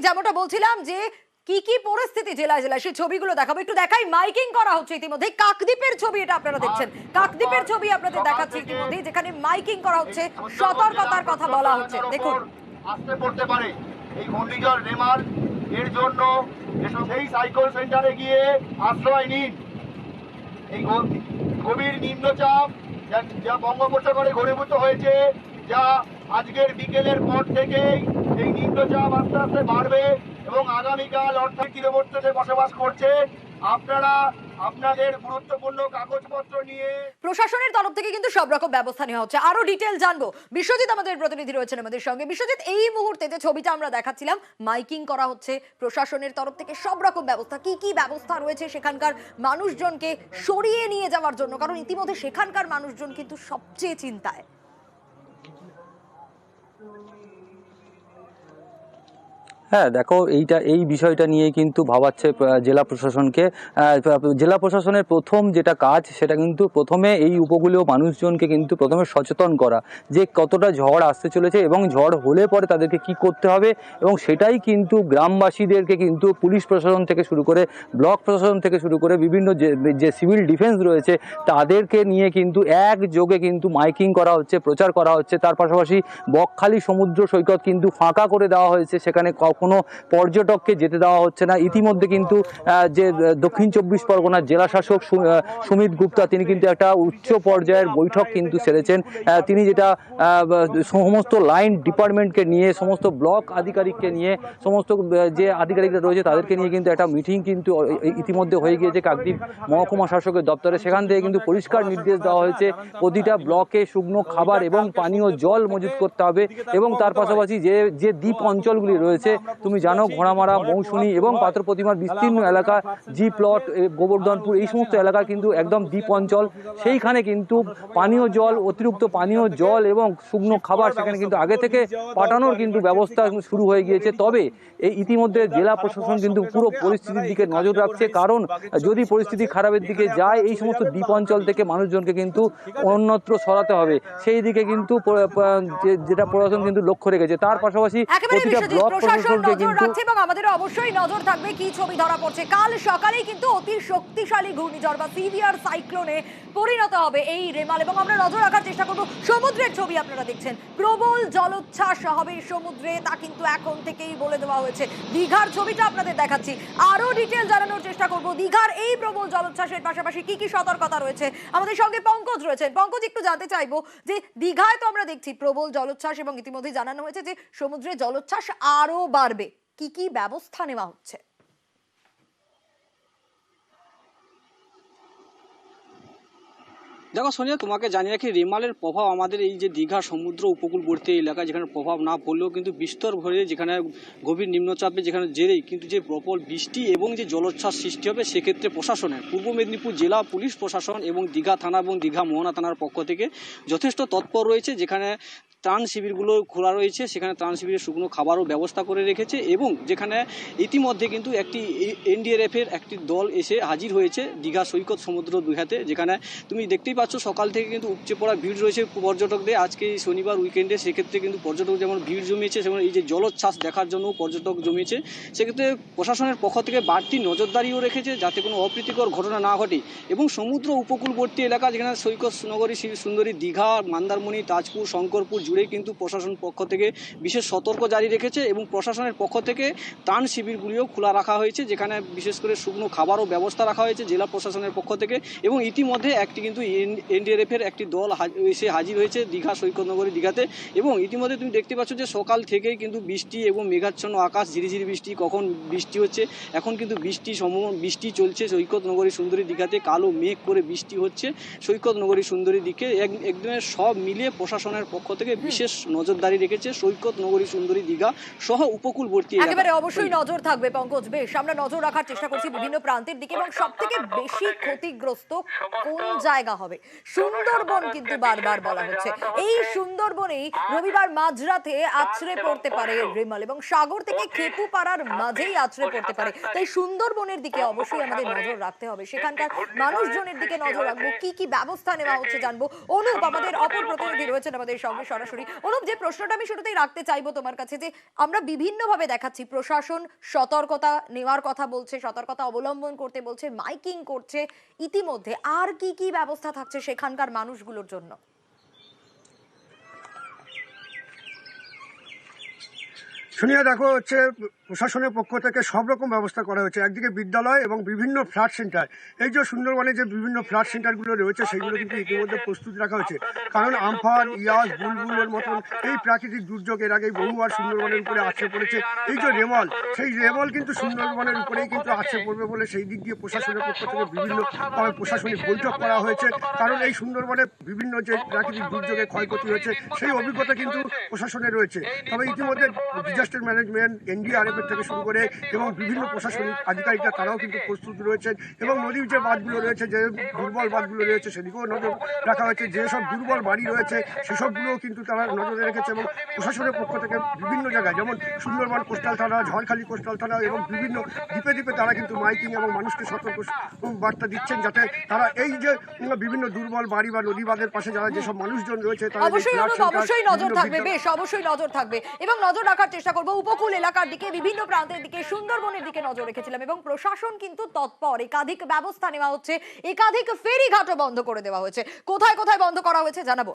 যেমনটা বলছিলাম যে কি কি পরিস্থিতি জেলায় জেলায় সেই ছবিগুলো দেখাবো। একটু দেখাই মাইকিং করা হচ্ছে ইতিমধ্যে। কাকদ্বীপের ছবি এটা আপনারা দেখছেন। কাকদ্বীপের ছবি আপনাদের দেখাচ্ছি ইতিমধ্যে যেখানে মাইকিং করা হচ্ছে সতর্কতার কথা বলা হচ্ছে। দেখুন। আসতে পড়তে পারে। এই ঘূর্ণিঝড় রেমার এর জন্য সেই সাইকেল সেন্টারে গিয়ে আশ্রয় নিন। এই গভীর নিম্নচাপ যা- যা বঙ্গোপসাগরে ঘনীভূত হয়েছে যা আজকের বিকেলের পর থেকেই এই নিম্নচাপ আস্তে আস্তে বাড়বে এবং আগামীকাল অর্থাৎ তীরবর্তীতে বসবাস করছে। আপনারা আপনাদের গুরুত্বপূর্ণ কাগজপত্র নিয়ে প্রশাসনের তরফ থেকে কিন্তু সব রকম ব্যবস্থা নেওয়া হচ্ছে। আরও ডিটেল জানব। বিশ্বজিৎ আমাদের প্রতিনিধি রয়েছেন আমাদের সঙ্গে। বিশ্বজিৎ, এই মুহূর্তে যে ছবিটা আমরা দেখাচ্ছিলাম। মাইকিং করা হচ্ছে প্রশাসনের তরফ থেকে। সব রকম ব্যবস্থা, কি কি ব্যবস্থা রয়েছে সেখানকার মানুষজনকে সরিয়ে নিয়ে যাওয়ার জন্য? কারণ ইতিমধ্যে সেখানকার মানুষজন কিন্তু সবচেয়ে চিন্তায়। হ্যাঁ দেখো এইটা, এই বিষয়টা নিয়ে কিন্তু ভাবাচ্ছে জেলা প্রশাসনকে। জেলা প্রশাসনের প্রথম যেটা কাজ, সেটা কিন্তু প্রথমে এই উপকূলীয় মানুষজনকে কিন্তু প্রথমে সচেতন করা, যে কতটা ঝড় আসতে চলেছে এবং ঝড় হলে পরে তাদেরকে কি করতে হবে এবং সেটাই কিন্তু গ্রামবাসীদেরকে কিন্তু পুলিশ প্রশাসন থেকে শুরু করে, ব্লক প্রশাসন থেকে শুরু করে বিভিন্ন যে সিভিল ডিফেন্স রয়েছে, তাদেরকে নিয়ে কিন্তু একযোগে কিন্তু মাইকিং করা হচ্ছে, প্রচার করা হচ্ছে। তার পাশাপাশি বকখালি সমুদ্র সৈকত কিন্তু ফাঁকা করে দেওয়া হয়েছে, সেখানে কখনো পর্যটককে যেতে দেওয়া হচ্ছে না। ইতিমধ্যে কিন্তু যে দক্ষিণ চব্বিশ পরগনার জেলা শাসক সুমিত গুপ্তা, তিনি কিন্তু একটা উচ্চ পর্যায়ের বৈঠক কিন্তু সেরেছেন। তিনি যেটা সমস্ত লাইন ডিপার্টমেন্টকে নিয়ে, সমস্ত ব্লক আধিকারিককে নিয়ে, সমস্ত যে আধিকারিকরা রয়েছে তাদেরকে নিয়ে কিন্তু একটা মিটিং কিন্তু ইতিমধ্যে হয়ে গিয়েছে কাকদ্বীপ মহকুমা শাসকের দপ্তরে। সেখান থেকে কিন্তু পরিষ্কার নির্দেশ দেওয়া হয়েছে প্রতিটা ব্লকে শুকনো খাবার এবং পানীয় জল মজুত করতে হবে এবং তার পাশাপাশি যে যে দ্বীপ অঞ্চলগুলি রয়েছে তুমি জানো ঘোড়ামারা মৌসুমী এবং পাথর প্রতিমার বিস্তীর্ণ এলাকা জি প্লট গোবর্ধনপুর এই সমস্ত এলাকা কিন্তু একদম দ্বীপ অঞ্চল। সেইখানে কিন্তু পানীয় জল অতিরিক্ত পানীয় জল এবং শুকনো খাবার সেখানে কিন্তু আগে থেকে পাঠানোর কিন্তু ব্যবস্থা শুরু হয়ে গিয়েছে। তবে এই ইতিমধ্যে জেলা প্রশাসন কিন্তু পুরো পরিস্থিতির দিকে নজর রাখছে। কারণ যদি পরিস্থিতি খারাপের দিকে যায় এই সমস্ত দ্বীপ অঞ্চল থেকে মানুষজনকে কিন্তু অন্যত্র সরাতে হবে। সেই দিকে কিন্তু যেটা প্রশাসন কিন্তু লক্ষ্য রেখেছে। তার পাশাপাশি প্রতিটা ব্লক প্রশাসন নজর রাখছে এবং আমাদের অবশ্যই নজর থাকবে কি ছবি ধরা পড়ছে। কাল সকালেই কিন্তু অতি শক্তিশালী ঘূর্ণিঝড় বা সিভিয়ার সাইক্লোনে পরিণত হবে এই রেমাল এবং আমরা নজর রাখার চেষ্টা করব সমুদ্রের ছবি আপনারা দেখছেন। প্রবল জলোচ্ছ্বাস হবে সমুদ্রে তা কিন্তু এখন থেকেই বলে দেওয়া হয়েছে। দীঘার ছবিটা আপনাদের দেখাচ্ছি। আরও ডিটেল জানানোর চেষ্টা করব। দীঘার এই প্রবল জলোচ্ছ্বাসের পাশাপাশি কি কি সতর্কতা রয়েছে? আমাদের সঙ্গে পঙ্কজ রয়েছেন। পঙ্কজ একটু জানতে চাইব যে দীঘায় তো আমরা দেখছি প্রবল জলোচ্ছ্বাস এবং ইতিমধ্যে জানানো হয়েছে যে সমুদ্রে জলোচ্ছ্বাস আরও বাড়বে। কি কি ব্যবস্থা নেওয়া হচ্ছে? দেখো সোনিয়া, তোমাকে জানিয়ে রাখি, রেমালের প্রভাব আমাদের এই যে দীঘা সমুদ্র উপকূলবর্তী এলাকা যেখানে প্রভাব না পড়লেও কিন্তু বিস্তর ভরে যেখানে গভীর নিম্নচাপে যেখানে জেরেই কিন্তু যে প্রবল বৃষ্টি এবং যে জলোচ্ছ্বাস সৃষ্টি হবে, সেক্ষেত্রে প্রশাসনের, পূর্ব মেদিনীপুর জেলা পুলিশ প্রশাসন এবং দীঘা থানা এবং দীঘা মোহনা থানার পক্ষ থেকে যথেষ্ট তৎপর রয়েছে, যেখানে ত্রাণ শিবিরগুলো খোলা রয়েছে, সেখানে ত্রাণ শিবিরের শুকনো খাবারও ব্যবস্থা করে রেখেছে এবং যেখানে ইতিমধ্যে কিন্তু একটি এনডিআরএফ এর একটি দল এসে হাজির হয়েছে দীঘা সৈকত সমুদ্র দীঘাতে, যেখানে তুমি দেখতেই পাচ্ছ সকাল থেকে কিন্তু উপচে পড়া ভিড় রয়েছে পর্যটকদের। আজকে এই শনিবার উইকেন্ডে সেক্ষেত্রে কিন্তু পর্যটক যেমন ভিড় জমিয়েছে যেমন এই যে জলোচ্ছ্বাস দেখার জন্য পর্যটক জমিয়েছে। সেক্ষেত্রে প্রশাসনের পক্ষ থেকে বাড়তি নজরদারিও রেখেছে যাতে কোনো অপ্রীতিকর ঘটনা না ঘটে এবং সমুদ্র উপকূলবর্তী এলাকা যেখানে সৈকত নগরী সুন্দরী দীঘা, মন্দারমণি, তাজপুর, শঙ্করপুর জুড়ে কিন্তু প্রশাসন পক্ষ থেকে বিশেষ সতর্ক জারি রেখেছে এবং প্রশাসনের পক্ষ থেকে ত্রাণ শিবিরগুলিও খোলা রাখা হয়েছে, যেখানে বিশেষ করে শুকনো খাবারও ব্যবস্থা রাখা হয়েছে জেলা প্রশাসনের পক্ষ থেকে এবং ইতিমধ্যে একটি কিন্তু এনডিআরএফ এর একটি দল এসে হাজির হয়েছে দীঘা সৈকত নগরী দীঘাতে এবং ইতিমধ্যে তুমি দেখতে পাচ্ছ যে সকাল থেকেই কিন্তু বৃষ্টি এবং মেঘাচ্ছন্ন আকাশ, ঝিরিঝিরি বৃষ্টি, কখন বৃষ্টি হচ্ছে, এখন কিন্তু বৃষ্টি সম, বৃষ্টি চলছে সৈকত নগরী সুন্দরী দীঘাতে, কালো মেঘ করে বৃষ্টি হচ্ছে সৈকত নগরী সুন্দরী দিকে, এক- একদমে সব মিলিয়ে প্রশাসনের পক্ষ থেকে বিশেষ নজরদারি রেখেছে সৈকত, নগরী, সুন্দরী, দীঘা সহ উপকূলবর্তী একেবারে অবশ্যই নজর থাকবে পঙ্কজ। বেশ, আমরা নজর রাখার চেষ্টা করছি বিভিন্ন প্রান্তের দিকে এবং সব থেকে বেশি ক্ষতিগ্রস্ত কোন জায়গা হবে? সুন্দরবন কিন্তু বারবার বলা হচ্ছে। এই সুন্দরবনেই রবিবার মাঝরাতে আছড়ে পড়তে পারে রেমাল এবং সাগর থেকে খেপু পাড়ার মাঝেই আছড়ে পড়তে পারে। তাই সুন্দরবনের দিকে অবশ্যই আমাদের নজর রাখতে হবে। সেখানকার মানুষজনের দিকে নজর রাখব। কি কি ব্যবস্থা নেওয়া হচ্ছে জানব। অনুপ, আমাদের অপর প্রতিনিধি রয়েছেন আমাদের সঙ্গে। সরাসরি সরাসরি। অনুপ, যে প্রশ্নটা আমি শুরুতেই রাখতে চাইব তোমার কাছে, যে আমরা বিভিন্নভাবে দেখাচ্ছি, প্রশাসন সতর্কতা নেওয়ার কথা বলছে, সতর্কতা অবলম্বন করতে বলছে, মাইকিং করছে, ইতিমধ্যে আর কি কি ব্যবস্থা থাকছে সেখানকার মানুষগুলোর জন্য? শুনিয়া দেখো হচ্ছে প্রশাসনের পক্ষ থেকে সব রকম ব্যবস্থা করা হয়েছে। একদিকে বিদ্যালয় এবং বিভিন্ন ফ্ল্যাট সেন্টার। এই যে সুন্দরবনে যে বিভিন্ন ফ্ল্যাট সেন্টারগুলো রয়েছে, সেগুলো কিন্তু ইতিমধ্যে প্রস্তুত রাখা হয়েছে। কারণ আমফান, ইয়াস, বুলবুলের মতন এই প্রাকৃতিক দুর্যোগ এর আগে বহুবার সুন্দরবনের উপরে আছড়ে পড়েছে। এই যে রেমল সেই রেমল কিন্তু সুন্দরবনের উপরেই কিন্তু আছড়ে পড়বে বলে সেই দিক দিয়ে প্রশাসনের পক্ষ থেকে বিভিন্নভাবে প্রশাসনিক বৈঠক করা হয়েছে। কারণ এই সুন্দরবনে বিভিন্ন যে প্রাকৃতিক দুর্যোগে ক্ষয়ক্ষতি হয়েছে, সেই অভিজ্ঞতা কিন্তু প্রশাসনের রয়েছে। তবে ইতিমধ্যে ডিজাস্টার ম্যানেজমেন্ট এনডিআরএফ এর থেকে শুরু করে এবং বিভিন্ন প্রশাসনিক আধিকারিকরা তারাও কিন্তু প্রস্তুত রয়েছেন এবং নদীর যে বাঁধগুলো রয়েছে যে দুর্বল বাঁধগুলো রয়েছে সেদিকেও নজর রাখা হয়েছে। যেসব দুর্বল বাড়ি রয়েছে সেসবগুলোও কিন্তু তারা নজরে রেখেছে এবং প্রশাসনের পক্ষ থেকে বিভিন্ন জায়গায় যেমন সুন্দরবন কোস্টাল থানা ঝড়খালি কোস্টাল থানা এবং বিভিন্ন দ্বীপে দ্বীপে তারা কিন্তু মাইকিং এবং মানুষকে সতর্ক বার্তা দিচ্ছেন যাতে তারা এই যে বিভিন্ন দুর্বল বাড়ি বা নদী বাঁধের পাশে যারা যেসব মানুষজন রয়েছে তারা অবশ্যই নজর থাকবে বেশ অবশ্যই নজর থাকবে এবং নজর রাখার চেষ্টা করব। উপকূল এলাকার দিকে, বিভিন্ন প্রান্তের দিকে, সুন্দরবনের দিকে নজর রেখেছিলাম এবং প্রশাসন কিন্তু তৎপর। একাধিক ব্যবস্থা নেওয়া হচ্ছে, একাধিক ফেরিঘাটও বন্ধ করে দেওয়া হয়েছে। কোথায় কোথায় বন্ধ করা হয়েছে জানাব।